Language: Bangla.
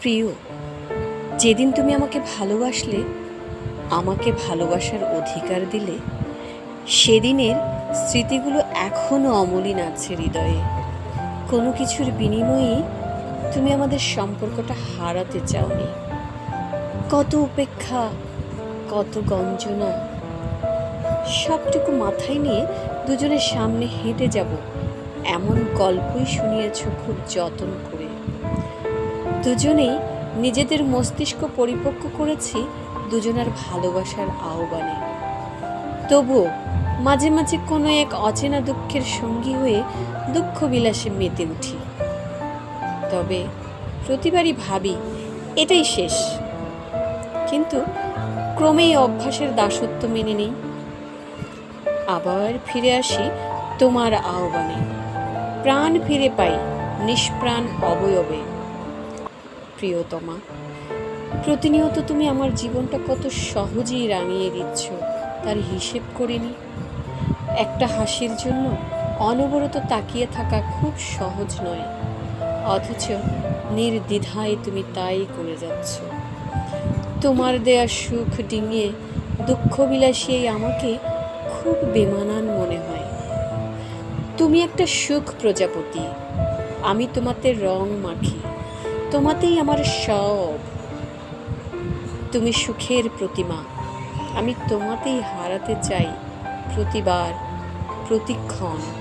প্রিয়, যেদিন তুমি আমাকে ভালোবাসলে, আমাকে ভালোবাসার অধিকার দিলে, সেদিনের স্মৃতিগুলো এখনও অমলিন আছে হৃদয়ে। কোনো কিছুর বিনিময়েই তুমি আমাদের সম্পর্কটা হারাতে চাওনি। কত উপেক্ষা, কত গঞ্জনা, সবটুকু মাথায় নিয়ে দুজনের সামনে হেঁটে যাব, এমন গল্পই শুনিয়েছ খুব যত্ন করে। দুজনেই নিজেদের মস্তিষ্ক পরিপক্ক করেছি দুজনার ভালোবাসার আহ্বানে। তবুও মাঝে মাঝে কোনো এক অচেনা দুঃখের সঙ্গী হয়ে দুঃখ বিলাসে মেতে উঠি। তবে প্রতিবারই ভাবি, এটাই শেষ। কিন্তু ক্রমেই অভ্যাসের দাসত্ব মেনে নেই। আবার ফিরে আসি তোমার আহ্বানে। প্রাণ ফিরে পাই নিষ্প্রাণ অবয়বে। প্রিয়তমা। প্রতিনিয়ত তুমি আমার জীবনটা কত সহজেই রাঙিয়ে দিচ্ছ, তার হিসেব করিনি একটা হাসির জন্য অনবরত তাকিয়ে থাকা খুব সহজ নয়, অথচ নির্দ্বিধায় তুমি তাই করে যাচ্ছ। তোমার দেয়া সুখ ডিঙিয়ে দুঃখবিলাসী এই আমাকে খুব বেমানান মনে হয়। তুমি একটা সুখ প্রজাপতি, আমি তোমাতে রং মাখি। তোমাতেই আমার সব। তুমি সুখের প্রতিমা আমি তোমাতেই হারাতে চাই প্রতিবার প্রতিক্ষণ।